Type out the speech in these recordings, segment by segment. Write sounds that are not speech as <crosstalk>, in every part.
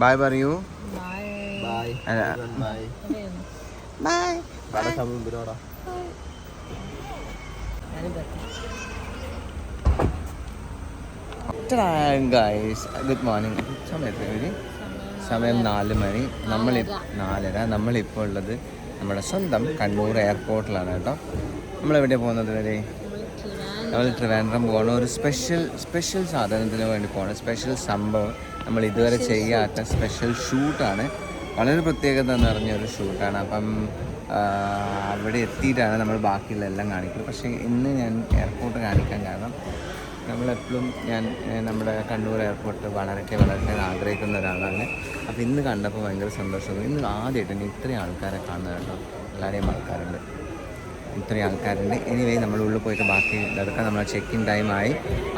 Bye പറയൂ. Bye. Bye bye guys good morning സമയത്ത് മണി? സമയം നാല് മണി. നമ്മൾ നാലര. നമ്മളിപ്പോൾ ഉള്ളത് നമ്മുടെ സ്വന്തം കണ്ണൂർ എയർപോർട്ടിലാണ് കേട്ടോ. നമ്മളെവിടെ പോകുന്നത് വരെ നമ്മൾ ട്രിവാൻഡ്രം പോകണം. ഒരു സ്പെഷ്യൽ സ്പെഷ്യൽ സാധനത്തിന് വേണ്ടി പോകണം. സ്പെഷ്യൽ സംഭവം നമ്മൾ ഇതുവരെ ചെയ്യാത്ത സ്പെഷ്യൽ ഷൂട്ടാണ് വളരെ പ്രത്യേകത എന്ന് നിറഞ്ഞൊരു ഷൂട്ടാണ് അപ്പം അവിടെ എത്തിയിട്ടാണ് നമ്മൾ ബാക്കിയുള്ള എല്ലാം കാണിക്കുന്നത്. പക്ഷേ ഇന്ന് ഞാൻ എയർപോർട്ട് കാണിക്കാൻ കാരണം നമ്മളെപ്പോഴും ഞാൻ നമ്മുടെ കണ്ണൂർ എയർപോർട്ട് വളരെ എന്ന് ആഗ്രഹിക്കുന്ന ഒരാളാണ്. അപ്പോൾ ഇന്ന് കണ്ടപ്പോൾ ഭയങ്കര സന്തോഷം ഇന്ന് ആദ്യമായിട്ട് ഞാൻ ഇത്രയും ആൾക്കാരെ കാണുന്നത് കേട്ടോ. എല്ലാവരെയും ആൾക്കാരുണ്ട്. ഇത്രയും ആൾക്കാരുണ്ട്. എനിവേ നമ്മൾ ഉള്ളിൽ പോയിട്ട് ബാക്കി നടക്കാൻ നമ്മളെ ചെക്ക് ഇൻ ടൈമായി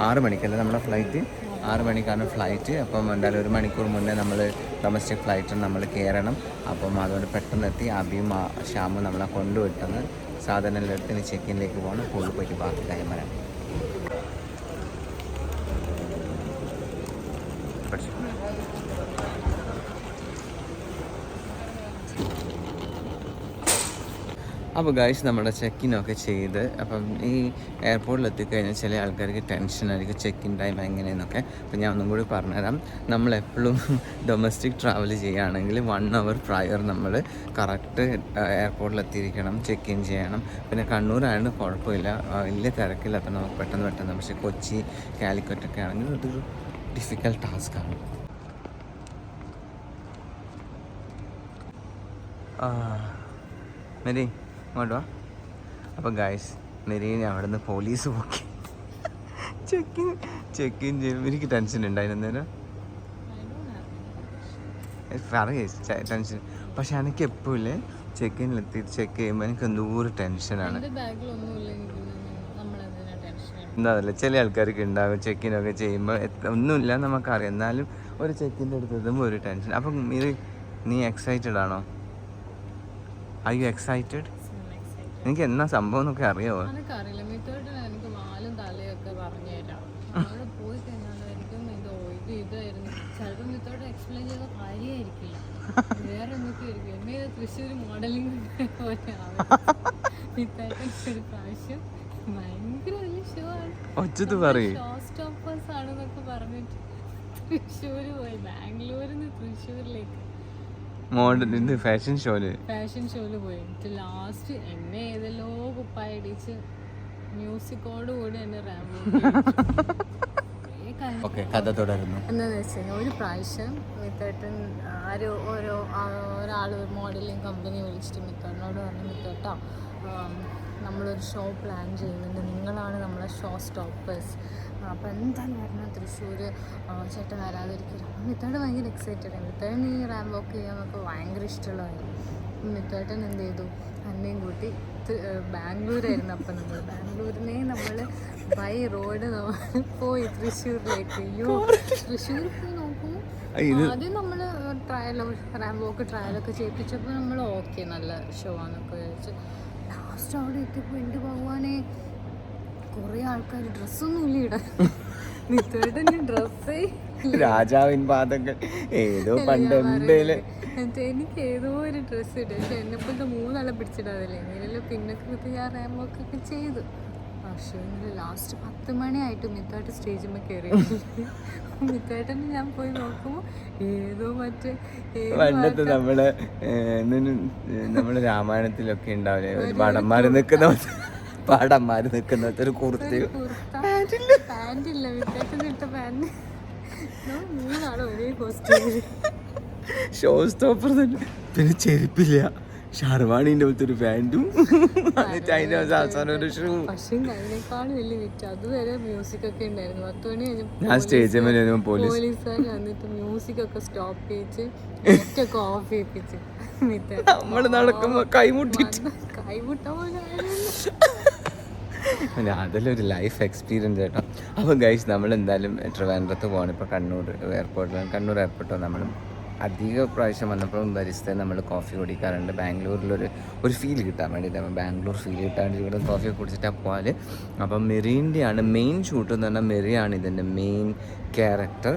ആറ് മണിക്കല്ലേ നമ്മുടെ ഫ്ലൈറ്റ് ആറ് മണിക്കാണ് ഫ്ലൈറ്റ് അപ്പം എന്തായാലും ഒരു മണിക്കൂർ മുന്നേ നമ്മൾ ഡൊമസ്റ്റിക് ഫ്ലൈറ്റിൽ നമ്മൾ കയറണം അപ്പം അതുകൊണ്ട് പെട്ടെന്ന് എത്തി അബിയും ഷ്യാമും നമ്മളെ കൊണ്ടുവിട്ടെന്ന് സാധനം എല്ലാം എടുത്ത് ഇനി ചെക്ക് പോകണം. കൂടുതൽ പോയിട്ട് ബാക്കി വരാം. അപ്പോൾ ഗൈസ് നമ്മുടെ ചെക്കിനൊക്കെ ചെയ്ത് അപ്പം ഈ എയർപോർട്ടിൽ എത്തിക്കഴിഞ്ഞാൽ ചില ആൾക്കാർക്ക് ടെൻഷനായിരിക്കും ചെക്കിൻ ടൈം എങ്ങനെയെന്നൊക്കെ. അപ്പം ഞാൻ ഒന്നും കൂടി പറഞ്ഞുതരാം. നമ്മൾ എപ്പോഴും ഡൊമസ്റ്റിക് ട്രാവൽ ചെയ്യുകയാണെങ്കിൽ വൺ അവർ പ്രയർ നമ്മൾ കറക്റ്റ് എയർപോർട്ടിൽ എത്തിയിരിക്കണം ചെക്ക് ഇൻ ചെയ്യണം. പിന്നെ കണ്ണൂരായതുകൊണ്ട് കുഴപ്പമില്ല. വലിയ തിരക്കില്ല. അപ്പം നമുക്ക് പെട്ടെന്ന് പെട്ടെന്ന് പക്ഷേ കൊച്ചി കാലിക്കറ്റ് ഒക്കെ ആണെങ്കിൽ അതൊരു ഡിഫിക്കൽട്ട് ടാസ്ക്കാണ് മെരി. ഇങ്ങോട്ട് അപ്പം അപ്പോൾ ഗായ്സ് മെരീന അവിടെ നിന്ന് പോലീസ് പോക്കി. ചെക്കിൻ ചെക്കിൻ ചെയ്യുമ്പോൾ എനിക്ക് ടെൻഷൻ ഉണ്ടായിരുന്നു പറയേ ടെൻഷൻ പക്ഷെ എനിക്ക് എപ്പോഴില്ലേ ചെക്കിനിലെത്തി ചെക്ക് ചെയ്യുമ്പോൾ എനിക്ക് എന്തോരം ടെൻഷനാണ് എന്താ ചില ആൾക്കാർക്ക് ഉണ്ടാകും ചെക്കിനൊക്കെ ചെയ്യുമ്പോൾ ഒന്നുമില്ല നമുക്കറിയാം. എന്നാലും ഒരു ചെക്കിന്റെ അടുത്ത് എത്തുമ്പോൾ ഒരു ടെൻഷൻ അപ്പം ഇത് നീ എക്സൈറ്റഡ് ആണോ? ഐ യു എക്സൈറ്റഡ് എനിക്ക് എന്നാ സംഭവം എന്നൊക്കെ അറിയാവോ ഒച്ചത്ത് പറയേ. പറഞ്ഞിട്ട് പോയി. ബാംഗ്ലൂരിൽ നിന്ന് തൃശ്ശൂരിലേക്ക്. മോഡൽ ഇത് ഫാഷൻ ഷോയിൽ ഫാഷൻ ഷോയിൽ പോയി. ലാസ്റ്റ് എന്നെ ഏതെല്ലോ കുപ്പായ അടിച്ച് മ്യൂസിക്കോട് കൂടി എന്നെ റാമ്പ് ഓക്കെ <laughs> കഥ തുടരുന്നു. എന്താന്ന് വെച്ചാൽ ഒരു പ്രാവശ്യം മിത്തേട്ടൻ ആരോ ഓരോ ഒരാൾ മോഡലിംഗ് കമ്പനി വിളിച്ചിട്ട് മിത്തേട്ടനോട് പറഞ്ഞു മിത്തേട്ടാ നമ്മളൊരു ഷോ പ്ലാൻ ചെയ്യുന്നുണ്ട്. നിങ്ങളാണ് നമ്മളെ ഷോ സ്റ്റോപ്പേഴ്സ് അപ്പോൾ എന്തായാലും വരണം തൃശ്ശൂർ ചേട്ടൻ വരാതിരിക്കില്ല അപ്പം മിത്തേട്ടൻ ഭയങ്കര എക്സൈറ്റഡ് മിത്തേട്ടൻ ഈ വോക്ക് ചെയ്യാൻ നമുക്ക് ഭയങ്കര ഇഷ്ടമുള്ളതായിരുന്നു മിത്തോട്ടൻ എന്ത് ചെയ്തു? അന്നേയും കൂട്ടി ബാംഗ്ലൂരായിരുന്നു അപ്പം നമ്മൾ ബാംഗ്ലൂരിനെ നമ്മൾ ബൈ റോഡ് പോയി തൃശ്ശൂരിലേക്ക്. അയ്യോ തൃശ്ശൂർ പോയി നോക്കുമ്പോൾ ആദ്യം നമ്മൾ ട്രയൽ റാം റാംബോക്ക് ട്രയലൊക്കെ ചെയ്യിപ്പിച്ചപ്പോൾ നമ്മൾ ഓക്കെ നല്ല ഷോ ആണെന്നൊക്കെ വിചാരിച്ചു. ലാസ്റ്റ് അവിടെ എത്തിയപ്പോൾ എന്റെ ഭഗവാനെ? കുറേ ആൾക്കാർ ഡ്രസ്സൊന്നും ഇല്ല ഇടാൻ മിത്തേട്ടൻ ഡ്രസ്സേ. രാജാവിൻ പാദങ്ങൾ. ഏതോ പണ്ട് എന്തേലും. എനിക്ക് ഏതോ ഒരു ഡ്രസ്സ് ഇട്ടു. പക്ഷെ എന്നെ പോലത്തെ മൂന്നാളെ പിടിച്ചിടാതില്ലേ എങ്ങനെയല്ലോ ഞാൻ റാമ്പൊക്കെ ചെയ്തു. പക്ഷേ ലാസ്റ്റ് പത്ത് മണിയായിട്ട് മിത്തായിട്ട് സ്റ്റേജിൽ കയറി മിത്തായിട്ടന്നെ ഞാൻ പോയി നോക്കുമ്പോൾ ഏതോ മറ്റേ പണ്ടത്തെ നമ്മൾ നമ്മൾ രാമായണത്തിലൊക്കെ ഉണ്ടാവില്ലേ? ഒരു മാറി നിക്കുന്ന പാടന്മാര് നിൽക്കുന്നത് ഒരു കുർത്തയും ഷോ സ്റ്റോപ്പർ തന്നെ. പിന്നെ ചെരുപ്പില്ല. ഷർവാണിന്റെ പോലത്തെ ഒരു പാന്റും എന്നിട്ട് അതിന്റെ അവസാനം ഒരു ഷൂ പക്ഷേ അതിനേക്കാളും വലിയ വിറ്റ് അതുവരെ മ്യൂസിക് ഒക്കെ ഉണ്ടായിരുന്നു. പത്ത് മണി ഞാൻ സ്റ്റേജിൽ മേലെ വരുമ്പോ പോലീസ് പോലീസുകാർ വന്നിട്ട് മ്യൂസിക് ഒക്കെ സ്റ്റോപ്പ് ചെയ്യിച്ച് ഒക്കെ ഓഫ് ചെയ്യിപ്പിച്ച് എന്നിട്ട് നമ്മൾ നടക്കുമ്പോ കൈമുട്ടിട്ട് കൈമുട്ട പോലെ <laughs> പിന്നെ അതിലൊരു ലൈഫ് എക്സ്പീരിയൻസ് കേട്ടോ. അപ്പോൾ ഗൈസ് നമ്മൾ എന്തായാലും ട്രിവാൻഡ്രത്ത് പോകണം ഇപ്പോൾ കണ്ണൂർ എയർപോർട്ടിൽ കണ്ണൂർ എയർപോർട്ടോ നമ്മൾ അധിക പ്രാവശ്യം വന്നപ്പോഴും ബരിസ്ഥ നമ്മൾ കോഫി കുടിക്കാറുണ്ട്. ബാംഗ്ലൂരിലൊരു ഒരു ഫീൽ കിട്ടാൻ വേണ്ടിയിട്ട് നമ്മൾ ബാംഗ്ലൂർ ഫീൽ കിട്ടാൻ വേണ്ടി ഇവിടെ കോഫി കുടിച്ചിട്ടാണ് പോയാൽ അപ്പം മെറീന്റെയാണ് മെയിൻ ഷൂട്ട് എന്ന് പറഞ്ഞാൽ മെറിയാണ് ഇതിന്റെ മെയിൻ ക്യാരക്ടർ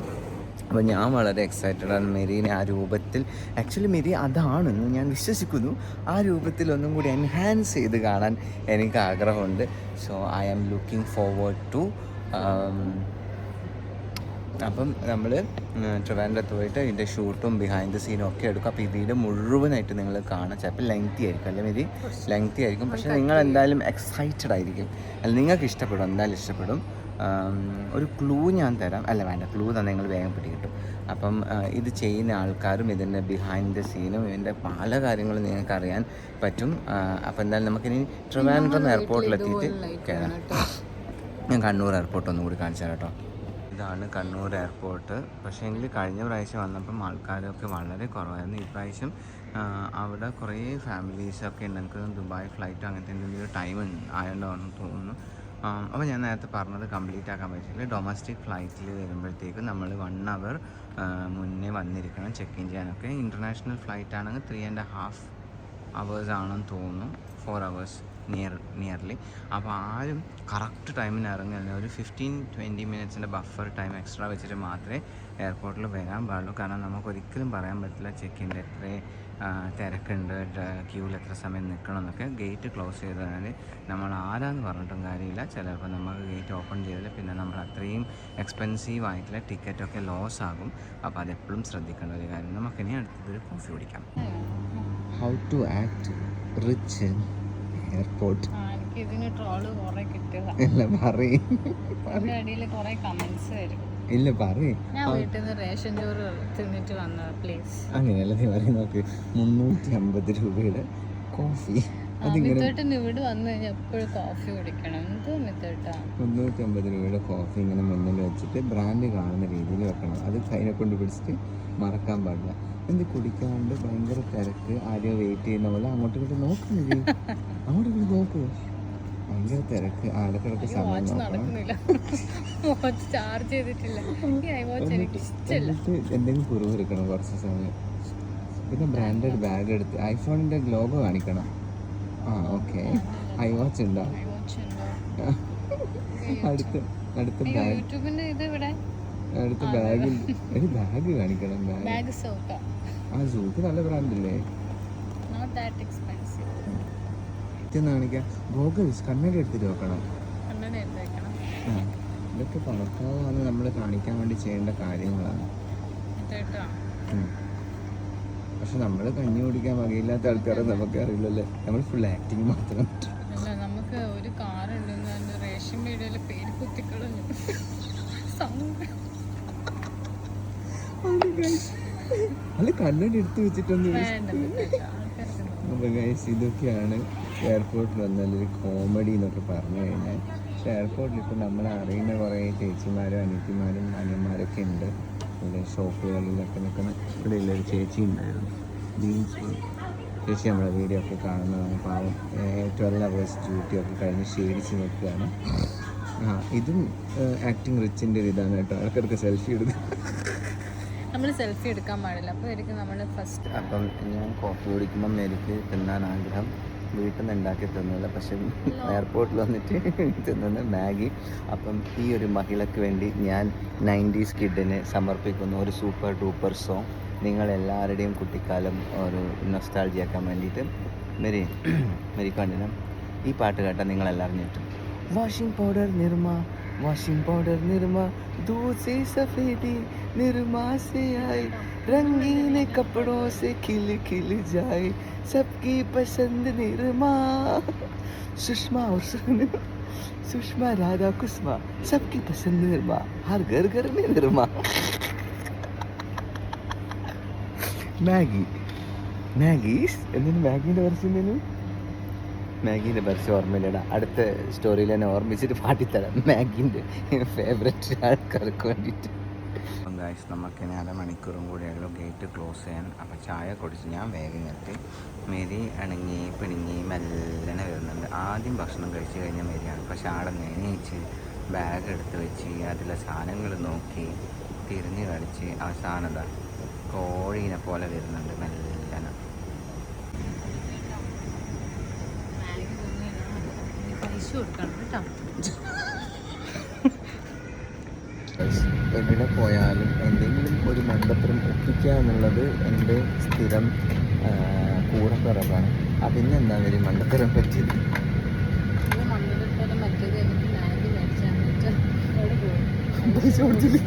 അപ്പോൾ ഞാൻ വളരെ എക്സൈറ്റഡ് ആണ് മെരീനെ ആ രൂപത്തിൽ. ആക്ച്വലി മെരി അതാണെന്ന് ഞാൻ വിശ്വസിക്കുന്നു. ആ രൂപത്തിൽ ഒന്നും കൂടി എൻഹാൻസ് ചെയ്ത് കാണാൻ എനിക്ക് ആഗ്രഹമുണ്ട്. So I am looking forward to അപ്പം നമ്മൾ ട്രിവാൻഡ്രത്ത് പോയിട്ട് ഇതിന്റെ ഷൂട്ടും ബിഹൈൻഡ് ദ സീനും ഒക്കെ എടുക്കും. അപ്പോൾ ഈ വീട് മുഴുവനായിട്ട് നിങ്ങൾ കാണാം ചിലപ്പോൾ ലെങ്തി ആയിരിക്കും അല്ലെങ്കിൽ മതി ലെങ്തി ആയിരിക്കും. പക്ഷേ നിങ്ങൾ എന്തായാലും എക്സൈറ്റഡ് ആയിരിക്കും. അല്ല നിങ്ങൾക്ക് ഇഷ്ടപ്പെടും. എന്തായാലും ഇഷ്ടപ്പെടും. ഒരു ക്ലൂ ഞാൻ തരാം. അല്ല വേണ്ട ക്ലൂ തന്നെ നിങ്ങൾ വേഗം പിടികിട്ടും. അപ്പം ഇത് ചെയ്യുന്ന ആൾക്കാരും ഇതിന്റെ ബിഹൈൻഡ് ദ സീനും ഇതിന്റെ പല കാര്യങ്ങളും നിങ്ങൾക്ക് അറിയാൻ പറ്റും അപ്പം എന്തായാലും നമുക്കിനി ട്രിവാൻഡ്രം എയർപോർട്ടിലെത്തിയിട്ട് കയറാം ഞാൻ കണ്ണൂർ എയർപോർട്ട് ഒന്നും കൂടി കാണിച്ചു തരാം കേട്ടോ. ഇതാണ് കണ്ണൂർ എയർപോർട്ട് പക്ഷേ എങ്കിൽ കഴിഞ്ഞ പ്രാവശ്യം വന്നപ്പം ആൾക്കാരൊക്കെ വളരെ കുറവായിരുന്നു. ഈ പ്രാവശ്യം അവിടെ കുറേ ഫാമിലീസൊക്കെ ഉണ്ട്. എനിക്ക് ദുബായ് ഫ്ലൈറ്റ് അങ്ങനത്തെ എന്തെങ്കിലും ടൈം ആയതുകൊണ്ടാണെന്ന് തോന്നുന്നു. അപ്പോൾ ഞാൻ നേരത്തെ പറഞ്ഞത് കംപ്ലീറ്റ് ആക്കാൻ പറ്റില്ല ഡൊമസ്റ്റിക് ഫ്ലൈറ്റിൽ വരുമ്പോഴത്തേക്കും നമ്മൾ വൺ അവർ മുന്നേ വന്നിരിക്കണം ചെക്ക് ഇൻ ചെയ്യാനൊക്കെ. ഇന്റർനാഷണൽ ഫ്ലൈറ്റ് ആണെങ്കിൽ ത്രീ ആൻഡ് ഹാഫ് അവേഴ്സ് ആണെന്ന് തോന്നുന്നു. ഫോർ അവേഴ്സ് നിയർ നിയർലി അപ്പോൾ ആരും കറക്റ്റ് ടൈമിന് ഇറങ്ങില്ല ഒരു ഫിഫ്റ്റീൻ ട്വന്റി മിനിറ്റ്സിന്റെ ബഫർ ടൈം എക്സ്ട്രാ വെച്ചിട്ട് മാത്രമേ എയർപോർട്ടിൽ വരാൻ പാടുള്ളൂ. കാരണം നമുക്ക് ഒരിക്കലും പറയാൻ പറ്റില്ല ചെക്കിന്റെ എത്ര തിരക്കുണ്ട് ക്യൂവിൽ എത്ര സമയം നിൽക്കണം എന്നൊക്കെ. ഗേറ്റ് ക്ലോസ് ചെയ്താൽ നമ്മൾ ആരാന്ന് പറഞ്ഞിട്ടും കാര്യമില്ല. ചിലപ്പോൾ നമുക്ക് ഗേറ്റ് ഓപ്പൺ ചെയ്തില്ല പിന്നെ നമ്മൾ അത്രയും എക്സ്പെൻസീവ് ആയിട്ടുള്ള ടിക്കറ്റൊക്കെ ലോസ് ആകും. അപ്പോൾ അതെപ്പോഴും ശ്രദ്ധിക്കേണ്ട ഒരു കാര്യം. നമുക്കിനി അടുത്തതൊരു കോഫി കുടിക്കാം. How to act reach airport. ഇല്ല പറയും. ഇല്ല പറയും. അങ്ങനെയല്ല നീ പറയും നോക്ക് മുന്നൂറ്റി അമ്പത് രൂപയുടെ കോഫി. ഇവിടെ വന്നു കഴിഞ്ഞാൽ എപ്പോഴും കോഫി കുടിക്കണം. എന്തോ മിത്തേട്ടാ മുന്നൂറ്റി അമ്പത് രൂപയുടെ കോഫി ഇങ്ങനെ മുന്നിൽ വെച്ചിട്ട് ബ്രാൻഡ് കാണുന്ന രീതിയിൽ വെക്കണം. അത് കൈനെ കൊണ്ട് പിടിച്ചിട്ട് മറക്കാൻ പാടില്ല. എന്ത് കുടിക്കാണ്ട് ഭയങ്കര തിരക്ക്. ആരെയോ വെയിറ്റ് ചെയ്യുന്ന പോലെ അങ്ങോട്ടും ഇങ്ങോട്ടും നോക്കുന്നില്ല അങ്ങോട്ടും ഇങ്ങോട്ടും നോക്കൂ. ഭയങ്കര തിരക്ക്. ആലക്കിടക്ക് സമയം എന്തെങ്കിലും നോക്കണം എടുക്കണം കുറച്ച് സമയം. പിന്നെ ബ്രാൻഡഡ് ബാഗ് എടുത്ത് ഐഫോണിന്റെ ലോഗോ കാണിക്കണം. ആ ഓക്കെ. <laughs> ഐ വാച്ച് ഉണ്ടോ? <laughs> അടുത്ത് അടുത്ത ബാഗ്. അടുത്ത ബാഗിൽ ഒരു ബാഗ് കാണിക്കണം ബാഗ്. ആ സൂക്ക് നല്ല ബ്രാൻഡല്ലേ? കാണിക്കാം. ഗോഗിൾസ് കണ്ണട എടുത്തിട്ട് നോക്കണം ഇതൊക്കെ പണക്കാരാണ് നമ്മൾ കാണിക്കാൻ വേണ്ടി ചെയ്യേണ്ട കാര്യങ്ങളാണ്. ഉം. പക്ഷെ നമ്മൾ കഞ്ഞി കുടിക്കാൻ വകയില്ലാത്ത ആൾക്കാരെ നമുക്ക് അറിയില്ലല്ലേ നമ്മൾ ഫുൾ ആക്ടിങ് മാത്രം. അല്ല നമുക്ക് ഒരു കാർ ഉണ്ടെന്ന് റേഷൻ വീഡിയോയിൽ പേര് കുത്തിക്കളഞ്ഞു. അല്ല കണ്ണട എടുത്ത് വെച്ചിട്ടൊന്നും അപ്പൊ ഗൈസ് ഇതൊക്കെയാണ് എയർപോർട്ടിൽ വന്നാൽ ഒരു കോമഡി എന്നൊക്കെ പറഞ്ഞു കഴിഞ്ഞാൽ. പക്ഷെ എയർപോർട്ടിൽ ഇപ്പം നമ്മൾ അറിയുന്ന കുറേ ചേച്ചിമാരും അനിയത്തിമാരും അനിയന്മാരൊക്കെ ഉണ്ട്. ഇവിടെ ഷോപ്പുകളിലൊക്കെ നിൽക്കുന്ന ഇവിടെ ഉള്ളൊരു ചേച്ചി ഉണ്ടായിരുന്നു. ബീൻസ് ചേച്ചി നമ്മുടെ വീഡിയോ ഒക്കെ കാണുന്നതാണ്. പാവം ട്വൽവ് അവേഴ്സ് ഡ്യൂട്ടി ഒക്കെ കഴിഞ്ഞ് ക്ഷീണിച്ച് നിൽക്കുകയാണ്. ആ ഇതും ആക്ടിങ് റിച്ചിന്റെ ഒരു ഇതാണ് കേട്ടോ. ആൾക്കാർക്ക് സെൽഫി എടുക്കും നമ്മൾ സെൽഫി എടുക്കാൻ പാടില്ല. അപ്പോൾ എനിക്ക് നമ്മൾ ഫസ്റ്റ് അപ്പം ഞാൻ കോഫി കുടിക്കുമ്പം എനിക്ക് തിന്നാൻ ആഗ്രഹം വീട്ടിൽ നിന്ന് ഉണ്ടാക്കി തിന്നില്ല പക്ഷെ എയർപോർട്ടിൽ വന്നിട്ട് <laughs> തിന്നുന്ന മാഗി. അപ്പം ഈ ഒരു മഹിളയ്ക്ക് വേണ്ടി ഞാൻ നയന്റീസ് കിഡിന് സമർപ്പിക്കുന്ന ഒരു സൂപ്പർ ഡൂപ്പർ സോങ് നിങ്ങൾ എല്ലാവരുടെയും കുട്ടിക്കാലം ഒരു നൊസ്റ്റാൾജിയാക്കാൻ വേണ്ടിയിട്ട്. മെരി <clears throat> മെരി കണ്ടിനം ഈ പാട്ട് കേട്ടാൽ നിങ്ങളെല്ലാവരും ഞെട്ടും. Washing powder Nirma washing powder Nirma ദൂസേ സഫേദി നിർമ്മാസിയായി रंगीन कपड़ों से खिल खिल जाए सबकी पसंद निरमा सुषमा और सुन- सुषमा राधा कुसमा सबकी पसंद निरमा हर घर घर में निरमा മാഗി മാഗീസ് എന്തിനു മാഗീൻ്റെ പരസ്യം എന്തിനു മാഗീൻ്റെ പരസ്യം ഓർമ്മയില്ലടാ അടുത്ത സ്റ്റോറിയിൽ തന്നെ ഓർമ്മിച്ചിട്ട് പാട്ടിത്തരാം മാഗീൻ്റെ ഫേവററ്റ് ആൾക്കാർക്ക് വേണ്ടിയിട്ട് ഗായ്സ് നമുക്ക് ഇനി അരമണിക്കൂറും കൂടെയുള്ളൂ ഗേറ്റ് ക്ലോസ് ചെയ്യാൻ. അപ്പോൾ ചായ കുടിച്ച് ഞാൻ വേഗം എത്തി. മെരി അണങ്ങി പിണങ്ങി മെല്ലനെ വരുന്നുണ്ട്. ആദ്യം ഭക്ഷണം കഴിച്ച് കഴിഞ്ഞ മെരിയാണ്. പക്ഷെ ആടെ നെണീച്ച് ബാഗ് എടുത്ത് വെച്ച് അതിലെ സാധനങ്ങൾ നോക്കി തിരിഞ്ഞ് കളിച്ച് അവസാനം ഇതാ കോഴീനെ പോലെ വരുന്നുണ്ട് മെല്ലനെ പൈസ കൊടുക്കണം കേട്ടോ. <laughs> എവിടെ പോയാലും എന്തെങ്കിലും ഒരു മണ്ഡലത്തിലും എത്തിക്കുക എന്നുള്ളത് എന്റെ സ്ഥിരം കൂടെ കൂടപ്പിറപ്പാണ്. അതിനെന്താണ് ഒരു മണ്ടത്തരം പറ്റിയത്? ഇത് മണ്ണിലിട്ടത് മറ്റേത് എനിക്ക് മാഗി മേടിച്ചാൽ പറ്റും. അവിടെ പോകും പൈസ കൊടുത്തില്ല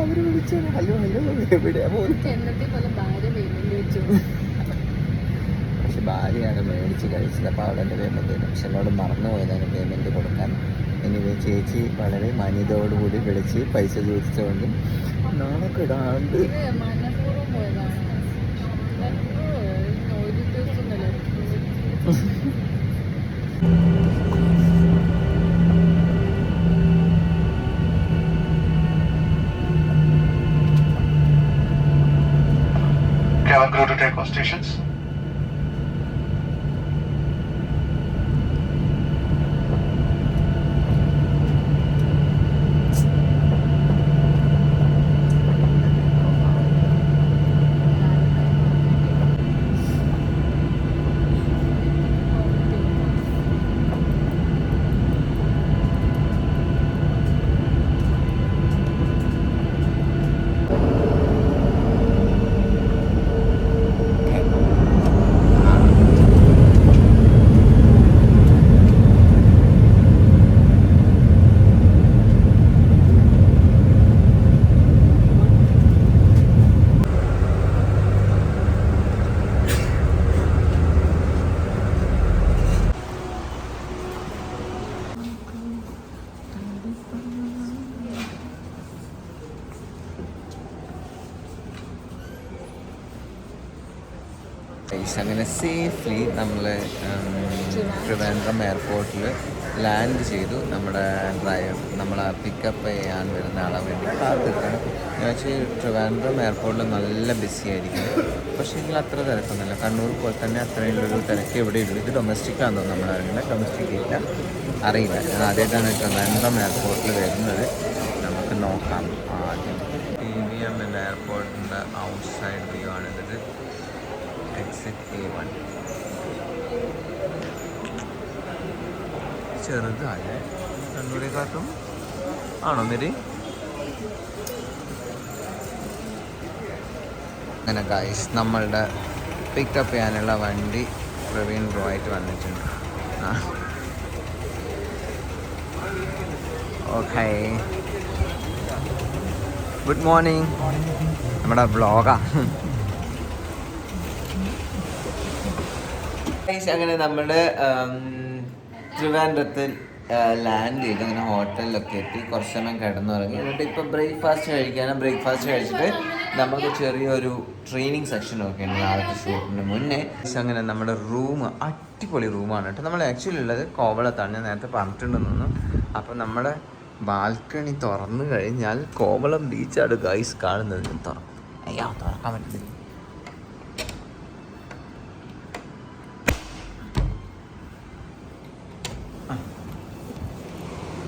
അവർ വിളിച്ചു ഹലോ ഹലോ എവിടെയാ പക്ഷെ ഭാര്യയാണ് മേടിച്ച് കഴിച്ചത്. അപ്പോൾ അവിടെ എന്റെ പേയ്മെന്റ് ചെയ്തു? പക്ഷെ എന്നോട് മറന്നു പോയതാണ് പേയ്മെന്റ് കൊടുക്കാൻ. എനിവേ ചേച്ചി വളരെ മാന്യതയോടുകൂടി വിളിച്ച് പൈസ ഒരു ദിവസം ഉണ്ടല്ലോ Cabin crew to take off stations. Guys, അങ്ങനെ സേഫ്ലി നമ്മൾ ട്രിവാൻഡ്രം എയർപോർട്ടിൽ ലാൻഡ് ചെയ്തു നമ്മുടെ ഡ്രൈവർ നമ്മളെ പിക്കപ്പ് ചെയ്യാൻ വരുന്ന ആളെ വേണ്ടി കാത്തിരിക്കണം എന്ന് വെച്ചാൽ ട്രിവാൻഡ്രം എയർപോർട്ടിൽ നല്ല ബിസി ആയിരിക്കും. പക്ഷേ നിങ്ങൾ അത്ര തിരക്കൊന്നുമില്ല. കണ്ണൂർ പോലെ തന്നെ അത്രയുള്ളൊരു തിരക്ക് ഇവിടെ ഉള്ളൂ ഇത് ഡൊമസ്റ്റിക് ആണെന്ന് തോന്നുന്നു നമ്മൾ അറിയില്ല. ഡൊമസ്റ്റിക് ഇല്ല. അറിയില്ല. ഞാൻ ആദ്യമായിട്ടാണ് ട്രിവാൻഡ്രം എയർപോർട്ടിൽ വരുന്നത്. നമുക്ക് നോക്കാം ആദ്യം. ടി വി എം എന്ന എയർപോർട്ടിന്റെ ഔട്ട് സൈഡ് വ്യൂ ആണിത്. എക്സിറ്റ് എ വൺ ചെറുതല്ലേ കണ്ണൂരെക്കാട്ടും ആണോ നിരി അങ്ങനെ ഗൈസ് നമ്മളുടെ പിക്കപ്പ് ചെയ്യാനുള്ള വണ്ടി പ്രവീൺ ബ്രോ ആയിട്ട് വന്നിട്ടുണ്ട്. ആ. ഓക്കെ ഗുഡ് മോർണിംഗ് നമ്മുടെ വ്ളോഗാ അങ്ങനെ നമ്മുടെ ത്രിവാൻഡ്രത്തിൽ ലാൻഡ് ചെയ്ത് അങ്ങനെ ഹോട്ടലിലൊക്കെ എത്തി കുറച്ച് സമയം കിടന്നുറങ്ങി. എന്നിട്ട് ഇപ്പം ബ്രേക്ക്ഫാസ്റ്റ് കഴിക്കാനും ബ്രേക്ക്ഫാസ്റ്റ് കഴിച്ചിട്ട് നമുക്ക് ചെറിയൊരു ട്രെയിനിങ് സെക്ഷൻ ഒക്കെ ഉണ്ട് നാളത്തെ ഷൂട്ടിന് മുന്നേ. അങ്ങനെ നമ്മുടെ റൂം അടിപൊളി റൂമാണ് കേട്ടോ. നമ്മൾ ആക്ച്വലി ഉള്ളത് കോവളത്താണ്. ഞാൻ നേരത്തെ പറഞ്ഞിട്ടുണ്ടെന്ന് അപ്പം നമ്മുടെ ബാൽക്കണി തുറന്നു കഴിഞ്ഞാൽ കോവളം ബീച്ചാണ് ഗൈസ് കാണുന്നത്. തുറക്കും അയ്യോ തുറക്കാൻ പറ്റുന്നില്ല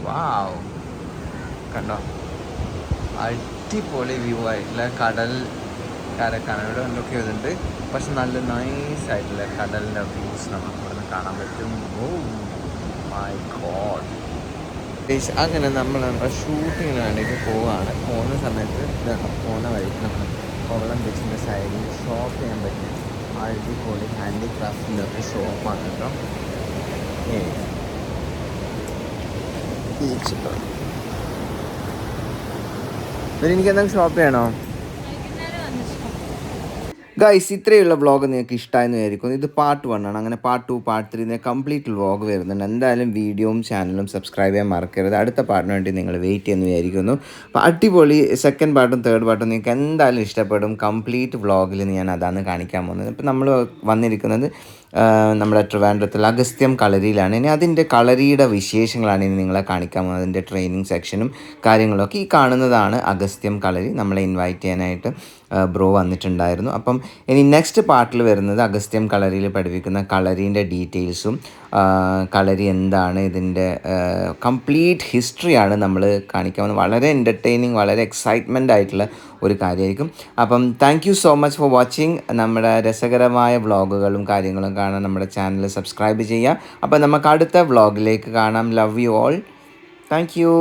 വാവ് കണ്ടോ? അടിപൊളി വ്യൂ ആയിട്ടുള്ള കടൽ കരക്കാണ്. ഇവിടെ എന്തൊക്കെ ഇതുണ്ട്. പക്ഷെ നല്ല നൈസ് ആയിട്ടുള്ള കടലിന്റെ വ്യൂസ് നമുക്ക് ഇവിടെ കാണാൻ പറ്റും. ഓ മൈ ഗോഡ് അങ്ങനെ നമ്മൾ നമ്മുടെ ഷൂട്ടിങ്ങിന് വേണ്ടിയിട്ട് പോവുകയാണ് പോകുന്ന സമയത്ത് പോകുന്ന വഴിക്ക് നമ്മൾ കോവളം ബീച്ചിന്റെ സൈഡിൽ ഷോപ്പ് ചെയ്യാൻ പറ്റും അടിപൊളി ഹാൻഡിക്രാഫ്റ്റിന്റെ ഒക്കെ ഷോപ്പാണ് കേട്ടോ. ഏ ബീച്ച് എനിക്ക് എന്തെങ്കിലും ഷോപ്പ് ചെയ്യണോ? ഗൈസ് ഇത്രയുള്ള വ്ളോഗ് നിങ്ങൾക്ക് ഇഷ്ടമായെന്ന് വിചാരിക്കുന്നു. ഇത് പാർട്ട് വൺ ആണ്. അങ്ങനെ part two part three complete vlog വരുന്നുണ്ട്. എന്തായാലും വീഡിയോയും ചാനലും സബ്സ്ക്രൈബ് ചെയ്യാൻ മറക്കരുത്. അടുത്ത പാർട്ടിന് വേണ്ടി നിങ്ങൾ വെയിറ്റ് ചെയ്യുന്നു വിചാരിക്കുന്നു. അപ്പോൾ അടിപൊളി സെക്കൻഡ് പാർട്ടും തേർഡ് പാർട്ടും നിങ്ങൾക്ക് എന്തായാലും ഇഷ്ടപ്പെടും. കംപ്ലീറ്റ് വ്ളോഗിൽ ഞാൻ അതാണ് കാണിക്കാൻ പോകുന്നത്. ഇപ്പോൾ നമ്മൾ വന്നിരിക്കുന്നത് നമ്മുടെ ട്രിവാൻഡ്രത്തിൽ അഗസ്ത്യം കളരിയിലാണ്. ഇനി അതിന്റെ കളരിയുടെ വിശേഷങ്ങളാണ് ഇനി നിങ്ങളെ കാണിക്കാൻ പോകുന്നത്. അതിന്റെ ട്രെയിനിങ് സെക്ഷനും കാര്യങ്ങളൊക്കെ ഈ കാണുന്നതാണ് അഗസ്ത്യം കളരി. നമ്മളെ ഇൻവൈറ്റ് ചെയ്യാനായിട്ട് ബ്രോ വന്നിട്ടുണ്ടായിരുന്നു. അപ്പം ഇനി നെക്സ്റ്റ് പാർട്ടിൽ വരുന്നത് അഗസ്ത്യം കളരിയിൽ പഠിപ്പിക്കുന്ന കളരീന്റെ ഡീറ്റെയിൽസും കളരി എന്താണ് ഇതിന്റെ കംപ്ലീറ്റ് ഹിസ്റ്ററിയാണ് നമ്മൾ കാണിക്കാൻ പോകുന്നത്. വളരെ എന്റർടൈനിങ് വളരെ എക്സൈറ്റ്മെന്റ് ആയിട്ടുള്ള ഒരു കാര്യമായിരിക്കും. അപ്പം thank you so much for watching നമ്മുടെ രസകരമായ വ്ളോഗുകളും കാര്യങ്ങളും കാണാൻ നമ്മുടെ ചാനൽ സബ്സ്ക്രൈബ് ചെയ്യുക. അപ്പം നമുക്ക് അടുത്ത വ്ളോഗിലേക്ക് കാണാം. Love you all thank you